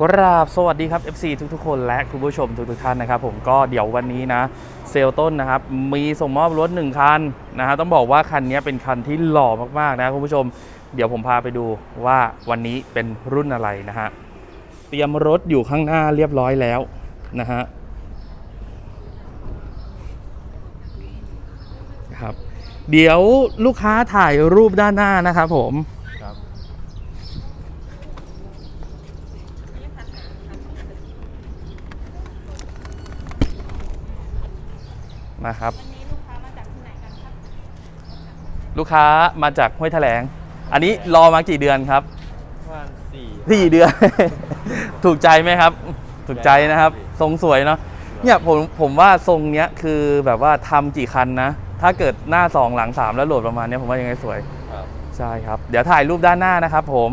กราบสวัสดีครับ FC ทุกๆคนและคุณผู้ชมทุกๆท่านนะครับผมก็เดี๋ยววันนี้นะเซลต้นนะครับมีส่งมอบรถหนึ่งคันนะฮะต้องบอกว่าคันนี้เป็นคันที่หล่อมากๆนะคุณผู้ชม เดี๋ยวผมพาไปดูว่าวันนี้เป็นรุ่นอะไรนะฮะเตรียมรถอยู่ข้างหน้าเรียบร้อยแล้วนะฮะครับเดี๋ยวลูกค้าถ่ายรูปด้านหน้านะครับผม ครับ นะครับวันนี้ลูกค้ามาจากที่ไหนกันครับ ลูกค้ามาจากห้วยแถลง อันนี้รอมากี่เดือนครับประมาณสี่สี่เดือน ถูกใจไหมครับ ถูกใจนะครับ ทรงสวยเนาะเนี่ยผมผมว่าทรงเนี้ยคือแบบว่าทำกี่คันนะ ถ้าเกิดหน้าสองหลังสามแล้วโหลดประมาณเนี้ยผมว่ายังไงสวยครับใช่ครับ เดี๋ยวถ่ายรูปด้านหน้านะครับผม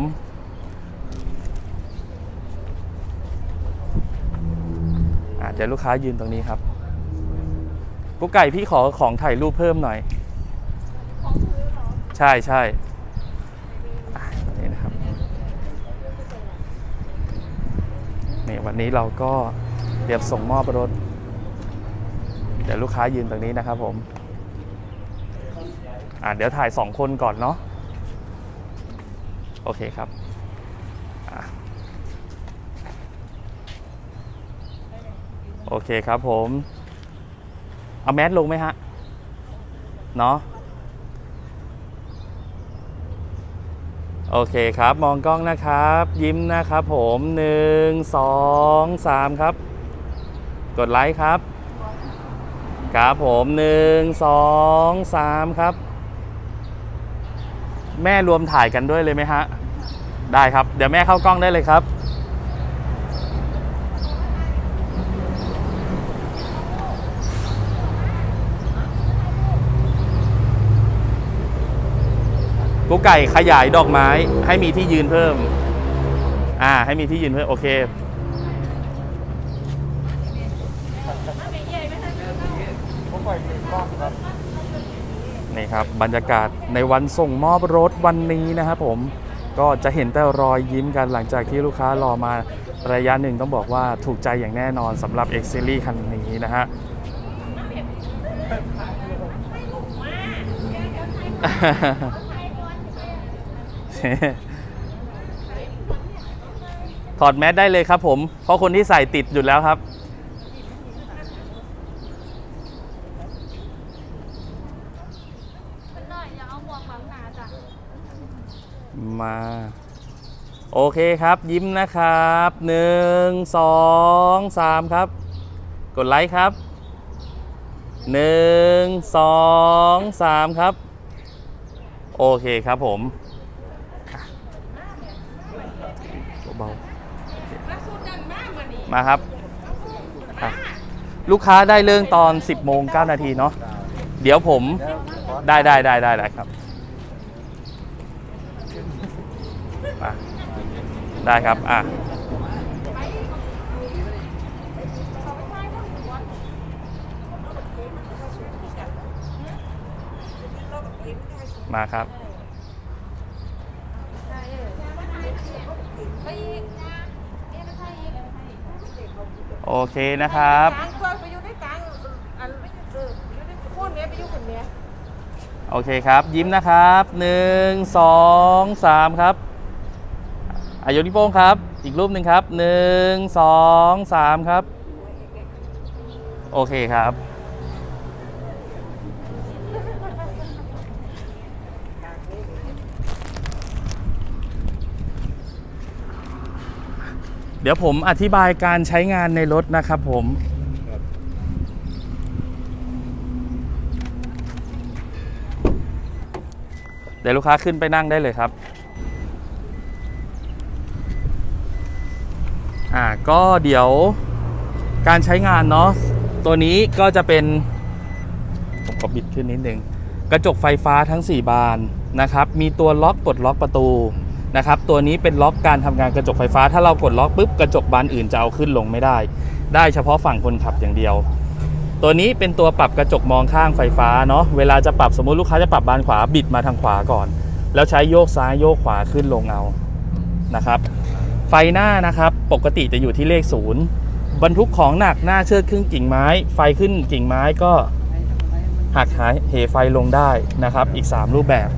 อะเดี๋ยวลูกค้ายืนตรงนี้ครับ กุ๊กไก่พี่ขอของถ่ายรูปเพิ่มหน่อยของซื้อเหรอใช่ใช่อะนี่นะครับนี่วันนี้เราก็เตรียมส่งมอบรถ เดี๋ยวลูกค้ายืนตรงนี้นะครับผมอะเดี๋ยวถ่ายสองคนก่อนเนาะโอเคครับอะโอเคครับผม เอาแมสลงไหมฮะ เนาะโอเคครับ มองกล้องนะครับ ยิ้มนะครับผมหนึ่งสองสามครับ กดไลค์ครับ ครับผมหนึ่งสองสามครับ แม่รวมถ่ายกันด้วยเลยไหมฮะ ได้ครับ เดี๋ยวแม่เข้ากล้องได้เลยครับ กุ๊กไก่ขยายดอกไม้ ให้มีที่ยืนเพิ่ม อ่า ให้มีที่ยืนเพิ่ม โอเค นี่ครับ บรรยากาศในวันส่งมอบรถวันนี้นะครับผมก็จะเห็นแต่รอยยิ้มกันหลังจากที่ลูกค้ารอมาระยะหนึ่งต้องบอกว่าถูกใจอย่างแน่นอนสำหรับ X Series คันนี้นะฮะ ถอดแมสได้เลยครับผม เพราะคนที่ใส่ติดอยู่แล้วครับ มา โอเคครับ ยิ้มนะครับหนึ่งสองสามครับ กดไลค์ครับหนึ่งสองสามครับ โอเคครับผมเบาๆ มาครับ ลูกค้าได้เรื่องตอน 10โมง9นาทีเนาะเดี๋ยวผมได้ได้ได้ได้ได้ครับมาได้ครับอะมาครับ ไปอีกนะเอ๊ะไม่ใช่อีก โอเคนะครับกลางตัวไปอยู่ในกลางอันเอออยู่ในพูดเนี้ยไปอยู่คนเนี้ยโอเคครับ ยิ้มนะครับหนึ่งสองสามครับอายกนิ้วโป้งครับ อีกรูปหนึ่งครับหนึ่งสองสามครับ โอเคครับ เดี๋ยวผมอธิบายการใช้งานในรถนะครับผมเดี๋ยวลูกค้าขึ้นไปนั่งได้เลยครับ อ่าก็เดี๋ยวการใช้งานเนาะตัวนี้ก็จะเป็น ผมขอบิดขึ้นนิดนึง กระจกไฟฟ้าทั้ง 4 บานนะครับ มีตัวล็อกปลดล็อกประตู นะครับตัวนี้เป็นล็อกการทำงานกระจกไฟฟ้า ถ้าเรากดล็อกปุ๊บกระจกบานอื่นจะเอาขึ้นลงไม่ได้ ได้เฉพาะฝั่งคนขับอย่างเดียว ตัวนี้เป็นตัวปรับกระจกมองข้างไฟฟ้าเนาะเวลาจะปรับสมมุติลูกค้าจะปรับบานขวาบิดมาทางขวาก่อน แล้วใช้โยกซ้ายโยกขวาขึ้นลงเอานะครับไฟหน้านะครับปกติจะอยู่ที่เลขศูนย์บรรทุกของหนักหน้าเชิดขึ้นกิ่งไม้ ไฟขึ้นกิ่งไม้ก็หักหายเหไฟลงได้นะครับ อีก 3 รูปแบบ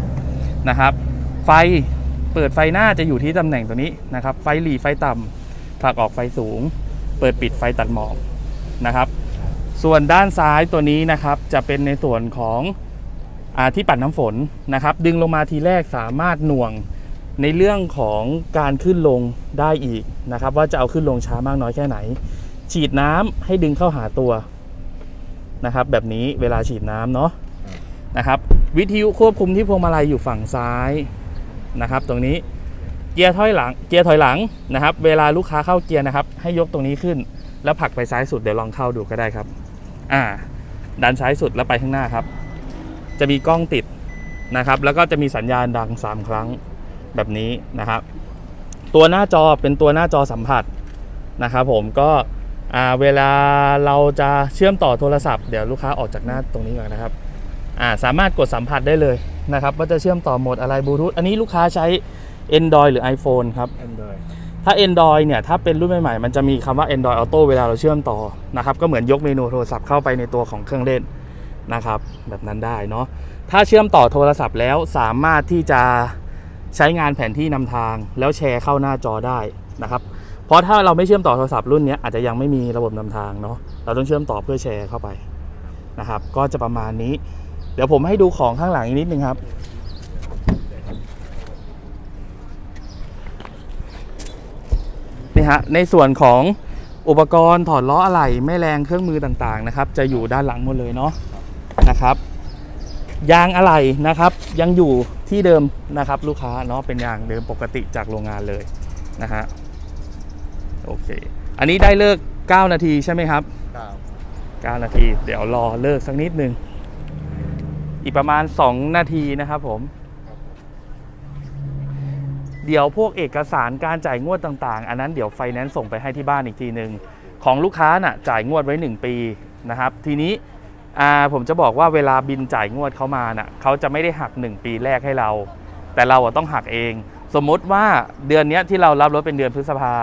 นะครับ ไฟ เปิดไฟหน้าจะอยู่ที่ตำแหน่งตัวนี้นะครับ ไฟหลีไฟต่ำผลักออกไฟสูง เปิดปิดไฟตัดหมอกนะครับ ส่วนด้านซ้ายตัวนี้นะครับจะเป็นในส่วนของอที่ปัดน้ำฝนนะครับ ดึงลงมาทีแรกสามารถหน่วงในเรื่องของการขึ้นลงได้อีกนะครับ ว่าจะเอาขึ้นลงช้ามากน้อยแค่ไหน ฉีดน้ำให้ดึงเข้าหาตัวนะครับ แบบนี้เวลาฉีดน้ำเนาะนะครับ วิทยุควบคุมที่พวงมาลัยอยู่ฝั่งซ้าย นะครับ ตรงนี้เกียร์ถอยหลังเกียร์ถอยหลังนะครับ เวลาลูกค้าเข้าเกียร์นะครับ ให้ยกตรงนี้ขึ้น แล้วผลักไปซ้ายสุดเดี๋ยวลองเข้าดูก็ได้ครับ อ่า ดันซ้ายสุดแล้วไปข้างหน้าครับ จะมีกล้องติดนะครับ แล้วก็จะมีสัญญาณดัง 3 ครั้งแบบนี้นะครับ ตัวหน้าจอเป็นตัวหน้าจอสัมผัสนะครับผมก็อ่าเวลาเราจะเชื่อมต่อโทรศัพท์เดี๋ยวลูกค้าออกจากหน้าตรงนี้ก่อนนะครับอ่าสามารถกดสัมผัสได้เลย นะครับว่าจะเชื่อมต่อโหมดอะไรบลูทูธอันนี้ลูกค้าใช้ Android หรือ iPhone ครับแอนดรอยถ้า Android เนี่ยถ้าเป็นรุ่นใหม่ๆ มันจะมีคำว่า Android Auto เวลาเราเชื่อมต่อนะครับก็เหมือนยกเมนูโทรศัพท์เข้าไปในตัวของเครื่องเล่นนะครับแบบนั้นได้เนาะถ้าเชื่อมต่อโทรศัพท์แล้วสามารถที่จะใช้งานแผนที่นำทาง แล้วแชร์เข้าหน้าจอได้นะครับเพราะถ้าเราไม่เชื่อมต่อโทรศัพท์รุ่นเนี้ยอาจจะยังไม่มีระบบนำทางเนาะเราต้องเชื่อมต่อเพื่อแชร์เข้าไปนะครับก็จะประมาณนี้ เดี๋ยวผมให้ดูของข้างหลังอีกนิดนึงครับ นี่ฮะ ในส่วนของอุปกรณ์ถอดล้ออะไหล่แม่แรงเครื่องมือต่างๆนะครับ จะอยู่ด้านหลังหมดเลยเนาะนะครับยางอะไหล่นะครับ ยังอยู่ที่เดิมนะครับ ลูกค้าเนาะเป็นยางเดิมปกติจากโรงงานเลยนะฮะโอเค อันนี้ได้เลิก 9 นาทีใช่ไหมครับเก้า9นาที เดี๋ยวรอเลิกสักนิดนึง อีกประมาณ 2 นาทีนะครับผม เดี๋ยวพวกเอกสารการจ่ายงวดต่างๆ อันนั้นเดี๋ยวไฟแนนซ์ส่งไปให้ที่บ้านอีกทีหนึ่งของลูกค้าน่ะจ่ายงวดไว้ 1 ปีนะครับ ทีนี้ผมจะบอกว่าเวลาบินจ่ายงวดเขามาน่ะเขาจะไม่ได้หัก 1 ปีแรกให้เรา แต่เราต้องหักเอง สมมติว่าเดือนนี้ที่เรารับรถเป็นเดือนพฤษภา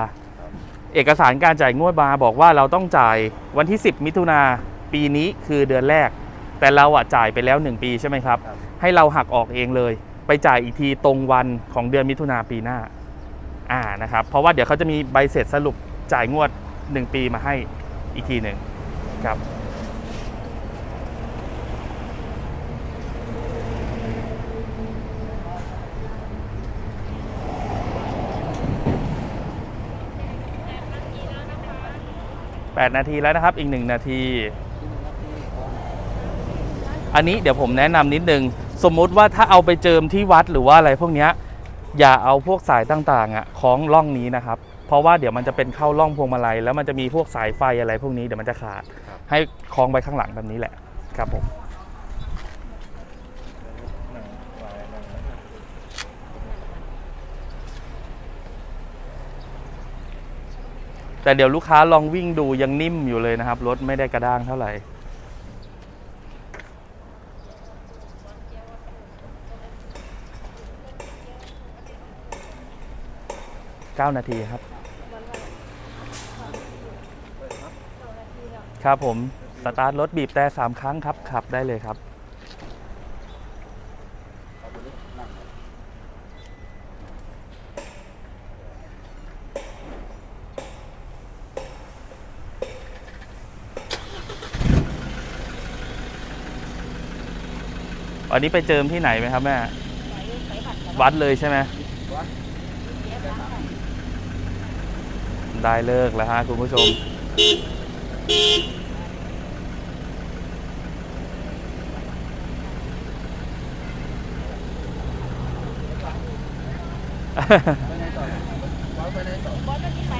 เอกสารการจ่ายงวดมาบอกว่าเราต้องจ่ายวันที่ 10 มิถุนาปีนี้คือเดือนแรก แต่เราอะจ่ายไปแล้ว 1 ปีใช่ไหมครับ ให้เราหักออกเองเลย ไปจ่ายอีกทีตรงวันของเดือนมิถุนาปีหน้าอ่านะครับเพราะว่าเดี๋ยวเขาจะมีใบเสร็จสรุปจ่ายงวด 1 ปีมาให้อีกทีหนึ่งครับ 8 นาทีแล้วนะครับอีก 1 นาที อันนี้เดี๋ยวผมแนะนำนิดนึง สมมุติว่าถ้าเอาไปเจิมที่วัดหรือว่าอะไรพวกนี้อย่าเอาพวกสายต่างๆอะคล้องร่องนี้นะครับ เพราะว่าเดี๋ยวมันจะเป็นเข้าร่องพวงมาลัยแล้วมันจะมีพวกสายไฟอะไรพวกนี้เดี๋ยวมันจะขาด ให้คล้องไปข้างหลังแบบนี้แหละครับผมแต่เดี๋ยวลูกค้าลองวิ่งดูยังนิ่มอยู่เลยนะครับ รถไม่ได้กระด้างเท่าไหร่ 9 นาทีครับ ครับผม สตาร์ทรถบีบแต่สามครั้งครับ ขับได้เลยครับวันนี้ไปเจิมที่ไหนไหมครับแม่ วัดเลยใช่ไหม ได้เลิกแล้วฮะคุณผู้ชมบอสเมื่อกี้ไป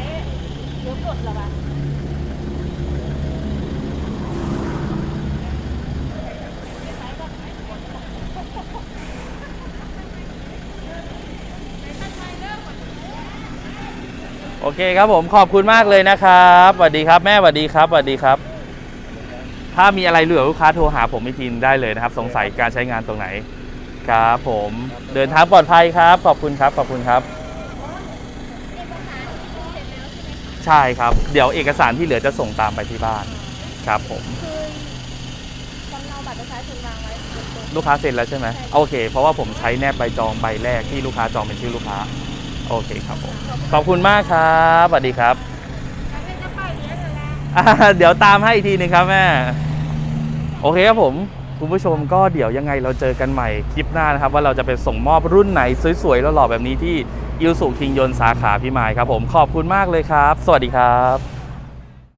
เดี๋ยวกดเหรอวะ เคครับผมขอบคุณมากเลยนะครับสวัสดีครับแม่สวัสดีครับสวัสดีครับ ถ้ามีอะไรเหลือลูกค้าโทรหาผมอีกทีได้เลยนะครับ สงสัยการใช้งานตรงไหนครับผมเดินทางปลอดภัยครับ ขอบคุณครับขอบคุณครับ ใช่ครับ เดี๋ยวเอกสารที่เหลือจะส่งตามไปที่บ้านครับผมคือจำเนาบัตรประชาชนวางไว้บนโต๊ะลูกค้าเซ็นแล้วใช่ไหมใช่โอเค เพราะว่าผมใช้แนบใบจองใบแรกที่ลูกค้าจองเป็นชื่อลูกค้า โอเคครับผมขอบคุณมากครับสวัสดีครับแล้วก็จะไปเลี้ยงเลยนะอ่าเดี๋ยวตามให้อีกทีหนึงครับแม่โอเคครับผมคุณผู้ชมก็เดี๋ยวยังไงเราเจอกันใหม่คลิปหน้านะครับ ว่าเราจะไปส่งมอบรุ่นไหนสวยๆแล้วหล่อๆแบบนี้ที่อิวสุคิงยนต์สาขาพิมายครับผมขอบคุณมากเลยครับ สวัสดีครับ